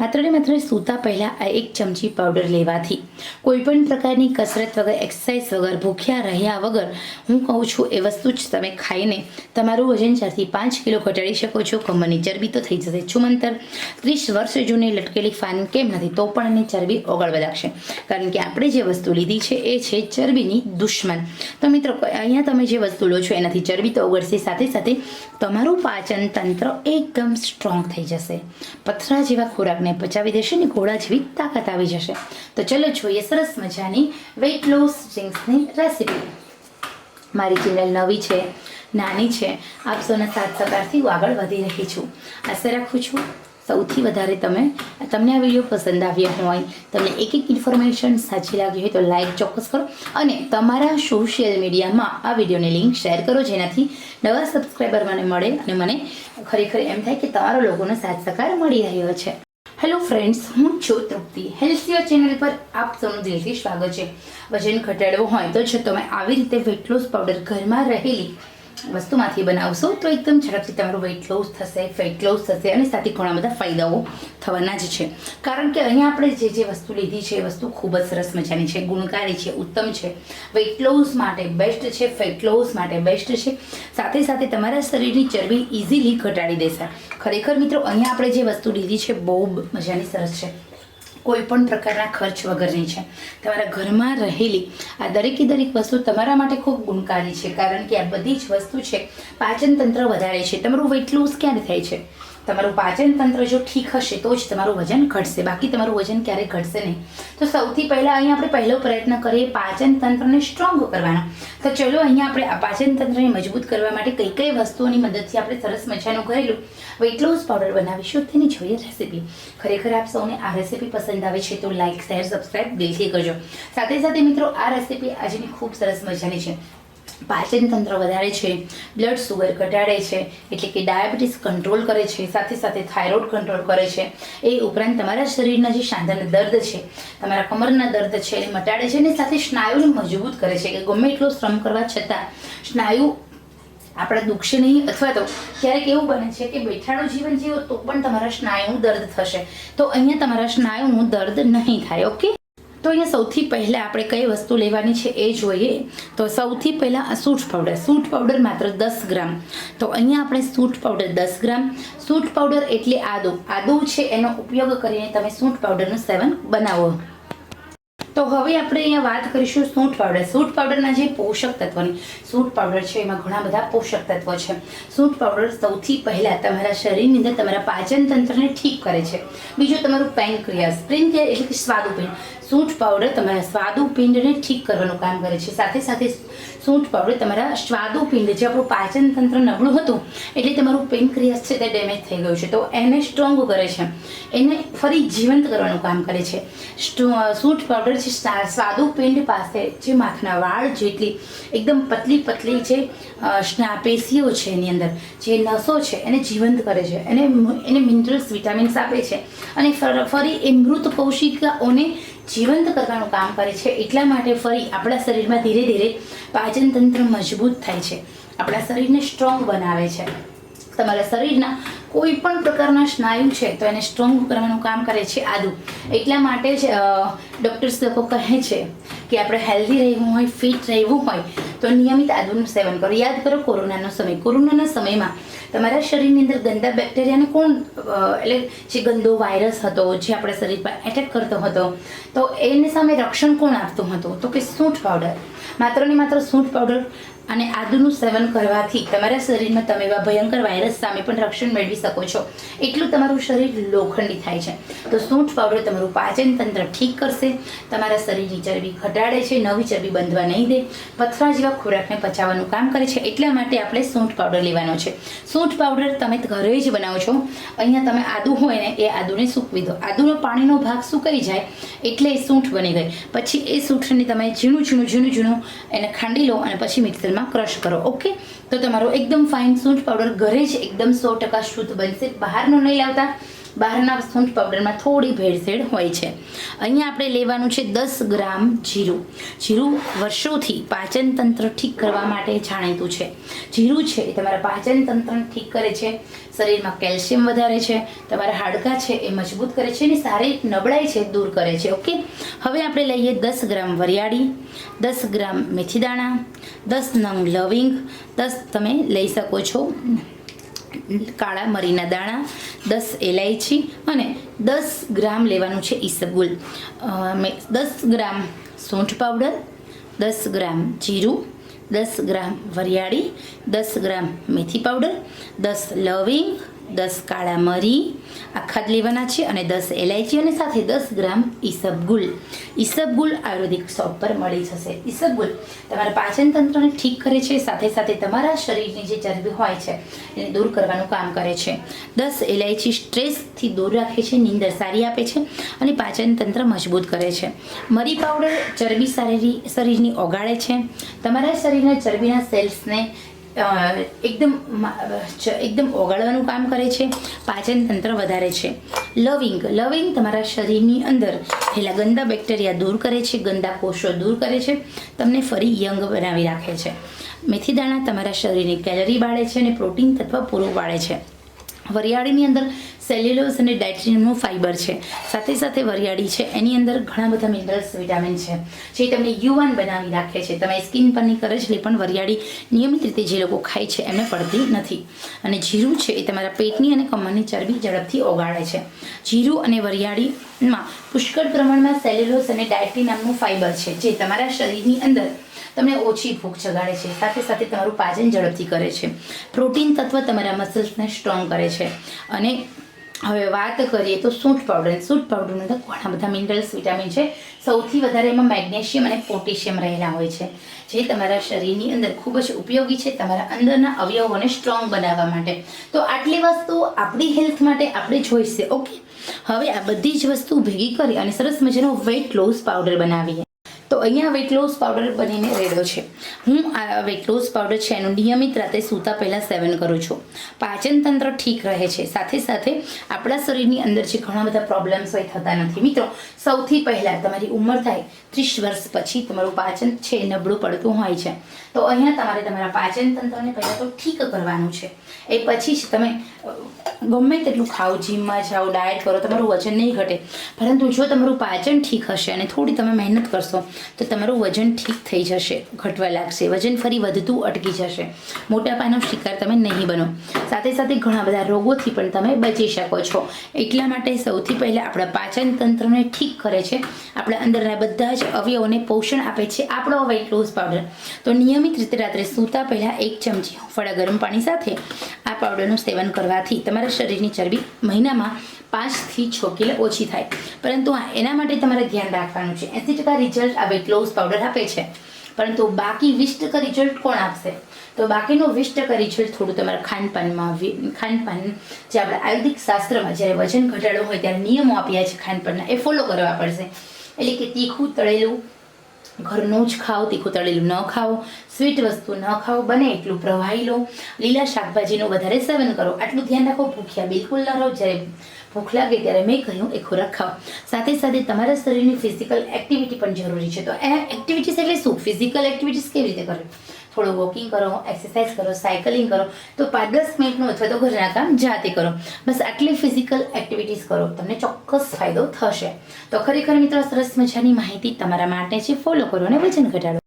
માત્ર ને માત્ર સૂતા પહેલાં આ એક ચમચી પાવડર લેવાથી. કોઈપણ પ્રકારની કસરત વગર એક્સરસાઇઝ વગર, ભૂખ્યા રહ્યા વગર, હું કહું છું એ વસ્તુ જ તમે ખાઈને તમારું વજન ચારથી પાંચ કિલો ઘટાડી શકો છો. કમરની ચરબી તો થઈ જશે છુમંતર. ત્રીસ વર્ષ જૂની લટકેલી ફાન કેમ નથી તો પણ એની ચરબી ઓગળવા લાગશે. કારણ કે આપણે જે વસ્તુ લીધી છે એ છે ચરબીની દુશ્મન. તો મિત્રો, અહીંયા તમે જે વસ્તુ લો છો એનાથી ચરબી તો ઓગળશે, સાથે સાથે તમારું પાચન તંત્ર એકદમ સ્ટ્રોંગ થઈ જશે. પથરા જેવા ખોરાકને પચાવી દેશે ને ઘોડા જેવી તાકાત આવી જશે. તો ચલો જોઈએ સરસ મજાની વેઇટ લોસ ડ્રિંક્સની રેસીપી મારી ચેનલ નવી છે, નાની છે, આપ સૌના સાથ સહકારથી હું આગળ વધી રહી છું. આશા રાખું છું સૌથી વધારે તમે, તમને આ વીડિયો પસંદ આવ્યો હોય, તમને એક એક ઇન્ફોર્મેશન સાચી લાગી હોય તો લાઇક ચોક્કસ કરો અને તમારા સોશિયલ મીડિયામાં આ વિડીયોની લિંક શેર કરો જેનાથી નવા સબસ્ક્રાઈબર મને મળે અને મને ખરેખર એમ થાય કે તમારા લોકોનો સાથ સહકાર મળી રહ્યો છે. હેલો ફ્રેન્ડ્સ હું છું તૃપ્તિ. હેલ્થિયર ચેનલ પર આપ સૌનું દિલથી સ્વાગત છે. વજન ઘટાડવું હોય તો જો તમે આવી રીતે વેટ લોસ પાવડર ઘરમાં રહેલી વસ્તુમાંથી બનાવશો, તો એકદમ ઝડપથી તમારું વેઇટ લોસ થશે ફેટ લોસ થશે અને સાથે ઘણા બધા ફાયદાઓ થવાના જ છે. કારણ કે અહીંયા આપણે જે જે વસ્તુ લીધી છે, એ વસ્તુ ખૂબ જ સરસ મજાની છે, ગુણકારી છે, ઉત્તમ છે. વેઇટ લોસ માટે બેસ્ટ છે ફેટ લોસ માટે બેસ્ટ છે. સાથે સાથે તમારા શરીરની ચરબી ઇઝીલી ઘટાડી દેશે. ખરેખર મિત્રો, અહીંયા આપણે જે વસ્તુ લીધી છે, બહુ મજાની સરસ છે. કોઈ પણ પ્રકારના ખર્ચ વગરની છે. તમારા ઘરમાં રહેલી આ દરેકે દરેક વસ્તુ તમારા માટે ખૂબ ગુણકારી છે. કારણ કે આ બધી જ વસ્તુ છે, પાચનતંત્ર વધારે છે. તમારું વેટ લોસ ક્યારે થાય છે? તમારું પાચન તંત્ર જો ઠીક હશે, તો જ તમારું વજન ઘટશે. બાકી તમારું વજન ક્યારેય ઘટશે નહીં. તો સૌથી પહેલાં અહીંયા આપણે પહેલો પ્રયત્ન કરીએ પાચન તંત્રને સ્ટ્રોંગ કરવાનો. તો ચલો અહીંયા આપણે આ પાચન તંત્રને મજબૂત કરવા માટે કઈ કઈ વસ્તુઓની મદદથી આપણે સરસ મજાનું ઘરેલું વેઇટ લોસ પાવડર બનાવીશું. તેની જોઈએ રેસીપી ખરેખર આપ સૌને આ રેસીપી પસંદ આવે છે તો લાઇક શેર સબસ્ક્રાઈબ દિલથી કરજો. સાથે સાથે મિત્રો, આ રેસીપી આજની ખૂબ સરસ મજાની છે. પાચન તંત્ર વધારે છે બ્લડ સુગર ઘટાડે છે, એટલે કે ડાયાબિટીસ કંટ્રોલ કરે છે, સાથે સાથે થાઇરોઇડ કંટ્રોલ કરે છે. એ ઉપરાંત તમારા શરીરના જે સાંધાના દર્દ છે, તમારા કમરના દર્દ છે એને મટાડે છે અને સાથે સ્નાયુને મજબૂત કરે છે, કે ગમે એટલો શ્રમ કરવા છતાં સ્નાયુ આપણે દુખશે નહીં અથવા તો ક્યારેક એવું બને છે કે બેઠાડું જીવન જીવો તો પણ તમારા સ્નાયુ દર્દ થશે. તો અહીંયા તમારા સ્નાયુનું દર્દ નહીં થાય ઓકે તો અહીંયા સૌથી પહેલાં આપણે કઈ વસ્તુ લેવાની છે એ જોઈએ. તો સૌથી પહેલાં સૂંઠ પાવડર. સૂટ પાવડર માત્ર દસ ગ્રામ. તો અહીંયા આપણે સૂટ પાવડર દસ ગ્રામ. સૂટ પાવડર એટલે આદુ. આદુ છે એનો ઉપયોગ કરીને તમે સૂંઠ પાવડરનું સેવન બનાવો. તો હવે આપણે અહીંયા વાત કરીશું સૂંઠ પાવડર. સૂંઠ પાવડરના જે પોષક તત્વોની. સૂંઠ પાવડર છે, એમાં ઘણા બધા પોષક તત્વો છે. સૂંઠ પાવડર સૌથી પહેલાં તમારા શરીરની અંદર તમારા પાચન તંત્રને ઠીક કરે છે. બીજું તમારું પેનક્રિયાસ. પેનક્રિયા એટલે કે સ્વાદુપિંડ. સૂંઠ પાવડર તમારા સ્વાદુપિંડને ઠીક કરવાનું કામ કરે છે. સાથે સાથે સૂંઠ પાવડર તમારા સ્વાદુપિંડ જે આપણું પાચન તંત્ર નબળું હતું, એટલે તમારું પેનક્રિયાસ છે તે ડેમેજ થઈ ગયું છે. તો એને સ્ટ્રોંગ કરે છે. એને ફરી જીવંત કરવાનું કામ કરે છે. સૂંઠ પાવડર જે સ્વાદુપિંડ પાસે જે માથના વાળ જેટલી એકદમ પતલી પતલી જે સ્નાપેશીઓ પેશીઓ છે એની અંદર, જે નસો છે, એને જીવંત કરે છે. એને એને મિનરલ્સ વિટામિન્સ આપે છે. અને ફર- ફરી એ મૃત કોશિકાઓને જીવંત કરવાનું કામ કરે છે, એટલા માટે ફરી આપણા શરીરમાં ધીરે ધીરે પાચન તંત્ર મજબૂત થાય છે. આપણા શરીરને સ્ટ્રોંગ બનાવે છે. તમારા શરીરના કોઈ પણ પ્રકારના સ્નાયુ છે, તો એને સ્ટ્રોંગ કરવાનું કામ કરે છે આદુ. એટલા માટે જ ડૉક્ટર્સ લોકો કહે છે કે આપણે હેલ્ધી રહેવું હોય ફિટ રહેવું હોય, તો નિયમિત આદુનું સેવન કરો. યાદ કરો કોરોનાનો સમય. કોરોનાના સમયમાં તમારા શરીરની અંદર ગંદા બેક્ટેરિયાને કોણ એટલે જે ગંદો વાયરસ હતો, જે આપણા શરીર પર એટેક કરતો હતો, તો એની સામે રક્ષણ કોણ આપતું હતું? તો કે સૂંઠ પાવડર માત્ર ને માત્ર સૂંઠ પાવડર અને આદુનું સેવન કરવાથી તમારા શરીરમાં તમે એવા ભયંકર વાયરસ સામે પણ રક્ષણ મેળવી શકો છો. એટલું તમારું શરીર લોખંડી થાય છે. તો સૂંઠ પાવડર તમારું પાચન તંત્ર ઠીક કરશે તમારા શરીરની ચરબી ઘટાડે છે, નવી ચરબી બંધવા નહીં દે. પથરા જેવા ખોરાકને પચાવવાનું કામ કરે છે, એટલા માટે આપણે સૂંઠ પાવડર લેવાનો છે. સૂંઠ પાવડર તમે ઘરે જ બનાવો છો. અહીંયા તમે આદુ હોય ને, એ આદુને સૂકવી દો. આદુનો પાણીનો ભાગ સુકાઈ જાય, એટલે એ સૂંઠ બની ગઈ. પછી એ સૂંઠને તમે ઝીણું ઝીણું ઝીણું ઝીણું એને ખાંડી લો અને પછી મિક્સરમાં ક્રશ કરો, ઓકે? તો તમારો એકદમ ફાઇન સૂંઠ પાવડર ઘરે જ એકદમ સો ટકા શુદ્ધ બનશે. બહારનો નહીં લાવતા. બહારના સૂંઠ પાવડરમાં થોડી ભેળસેળ હોય છે. અહીંયા આપણે લેવાનું છે દસ ગ્રામ જીરું. જીરું વર્ષોથી પાચન તંત્ર ઠીક કરવા માટે જાણીતું છે. જીરું છે એ તમારા પાચન તંત્રને ઠીક કરે છે, શરીરમાં કેલ્શિયમ વધારે છે, તમારા હાડકાં છે એ મજબૂત કરે છે અને શારીરિક નબળાઈ છે દૂર કરે છે, ઓકે? હવે આપણે લઈએ દસ ગ્રામ વરિયાળી, દસ ગ્રામ મેથી દાણા દસ નંગ લવિંગ, દસ તમે લઈ શકો છો. કાળા મરીના દાણા, દસ એલાયચી અને દસ ગ્રામ લેવાનું છે ઈસબગુલ દસ ગ્રામ સૂંઠ પાવડર, દસ ગ્રામ જીરું, દસ ગ્રામ વરિયાળી, દસ ગ્રામ મેથી પાવડર, દસ લવિંગ દસ કાળા મરી આખા જ લેવાના છે અને દસ એલાયચી અને સાથે દસ ગ્રામ ઈસબગુલ ઈસબગુલ આયુર્વેદિક શોપ પર મળી જશે. ઈસબગુલ તમારા પાચન તંત્રને ઠીક કરે છે, સાથે સાથે તમારા શરીરની જે ચરબી હોય છે, એને દૂર કરવાનું કામ કરે છે. દસ એલાયચી સ્ટ્રેસથી દૂર રાખે છે, નીંદર સારી આપે છે અને પાચન તંત્ર મજબૂત કરે છે. મરી પાવડર ચરબી શરીરી, શરીરની ઓગાળે છે. તમારા શરીરના ચરબીના સેલ્સને એકદમ એકદમ ઓગાળવાનું કામ કરે છે, પાચન તંત્ર વધારે છે. લવિંગ લવિંગ તમારા શરીરની અંદર રહેલા ગંદા બેક્ટેરિયા દૂર કરે છે, ગંદા કોષો દૂર કરે છે, તમને ફરી યંગ બનાવી રાખે છે. મેથી દાણા તમારા શરીરની કેલરી બાળે છે અને પ્રોટીન તત્વ પૂરું પાડે છે. વરિયાળીની અંદર સેલ્યુલોઝ અને ડાયટ્રિયમનું ફાઇબર છે. સાથે સાથે વરિયાળી છે. એની અંદર ઘણા બધા મિનરલ્સ વિટામિન છે. જે તમને યુવાન બનાવી રાખે છે. તમે સ્કિન પરની કરજલી પણ વરિયાળી નિયમિત રીતે જે લોકો ખાય છે એમને પડતી નથી. અને જીરું છે એ તમારા પેટની અને કમરની ચરબી ઝડપથી ઓગાળે છે. જીરું અને વરિયાળીમાં પુષ્કળ પ્રમાણમાં સેલ્યુલોઝ અને ડાયટ્રી નામનું ફાઇબર છે, જે તમારા શરીરની અંદર તમને ઓછી ભૂખ જગાડે છે. સાથે સાથે તમારું પાચન ઝડપથી કરે છે. પ્રોટીન તત્વ તમારા મસલ્સને સ્ટ્રોંગ કરે છે. અને હવે વાત કરીએ તો સૂંઠ પાવડર. સૂંઠ પાવડરની અંદર ઘણા બધા મિનરલ્સ, વિટામિન છે. સૌથી વધારે એમાં મેગ્નેશિયમ અને પોટેશિયમ રહેલા હોય છે. જે તમારા શરીરની અંદર ખૂબ જ ઉપયોગી છે તમારા અંદરના અવયવોને સ્ટ્રોંગ બનાવવા માટે. તો આટલી વસ્તુ આપણી હેલ્થ માટે આપણે જોઈશે, ઓકે? હવે આ બધી જ વસ્તુ ભેગી કરી અને સરસ મજાનો વેટ લોસ પાવડર બનાવીએ. તો અહીંયા વેટ લોસ પાવડર બનીને રેડો છે. હું આ વેટ લોસ પાવડર છે એનું નિયમિત રાતે સૂતા પહેલાં સેવન કરું છું. પાચન તંત્ર ઠીક રહે છે. સાથે સાથે આપણા શરીરની અંદર જે ઘણા બધા પ્રોબ્લેમ્સ હોય થતા નથી. મિત્રો, સૌથી પહેલાં તમારી ઉંમર થાય ત્રીસ વર્ષ પછી તમારું પાચન છે નબળું પડતું હોય છે. તો અહીંયા તમારે તમારા પાચન તંત્રને પહેલાં તો ઠીક કરવાનું છે. એ પછી જ તમે ગમે તેટલું ખાઓ જીમમાં જાઓ ડાયટ કરો, તમારું વજન નહીં ઘટે. પરંતુ જો તમારું પાચન ઠીક હશે અને થોડી તમે મહેનત કરશો, તો તમારું વજન ઠીક થઈ જશે, ઘટવા લાગશે. વજન ફરી વધતું અટકી જશે. મોટાપાનો શિકાર તમે નહીં બનો. સાથે સાથે ઘણા બધા રોગોથી પણ તમે બચી શકો છો. એટલા માટે સૌથી પહેલાં આપણા પાચન તંત્રને ઠીક કરે છે. આપણા અંદરના બધા જ અવયવોને પોષણ આપે છે. આપણો વેઇટ લોસ પાવડર તો નિયમિત રીતે રાત્રે સૂતા પહેલાં એક ચમચી ફળા ગરમ પાણી સાથે આ પાવડરનું સેવન કરવાથી તમારા શરીરની ચરબી મહિનામાં પાંચથી છ કિલો ઓછી થાય. પરંતુ હા એના માટે તમારે ધ્યાન રાખવાનું છે. એંસી ટકા રિઝલ્ટ આ વેટ લોસ પાવડર આપે છે. પરંતુ બાકી વીસ ટકા રિઝલ્ટ કોણ આપશે? તો બાકીનું વીસ ટકા રિઝલ્ટ થોડું તમારા ખાનપાનમાં ખાનપાન, જે આપણા આયુર્વેદિક શાસ્ત્રમાં જ્યારે વજન ઘટાડો હોય ત્યારે નિયમો આપ્યા છે ખાનપાનના, એ ફોલો કરવા પડશે. એટલે કે તીખું, તળેલું ઘરનું જ ખાઓ, તીખું તળેલું ન ખાઓ, સ્વીટ વસ્તુ ન ખાઓ, બને એટલું પ્રવાહી લો. લીલા શાકભાજીનું વધારે સેવન કરો. આટલું ધ્યાન રાખો, ભૂખ્યા બિલકુલ ન રહો. જ્યારે ભૂખ લાગે ત્યારે મેં કહ્યું, એ ખોરાક ખાઓ. સાથે સાથે તમારા શરીરની ફિઝિકલ એક્ટિવિટી પણ જરૂરી છે. તો એ એક્ટિવિટીઝ એટલે શું? ફિઝિકલ એક્ટિવિટીઝ કેવી રીતે કરવી? થોડું વોકિંગ કરો એક્સરસાઇઝ કરો સાયકલિંગ કરો, તો પાંચ દસ મિનિટનું અથવા તો ઘરના કામ જાતે કરો. બસ આટલી ફિઝિકલ એક્ટિવિટીઝ કરો, તમને ચોક્કસ ફાયદો થશે. તો ખરેખર મિત્રો, સરસ મજાની માહિતી તમારા માટે છે. ફોલો કરો અને વજન ઘટાડો.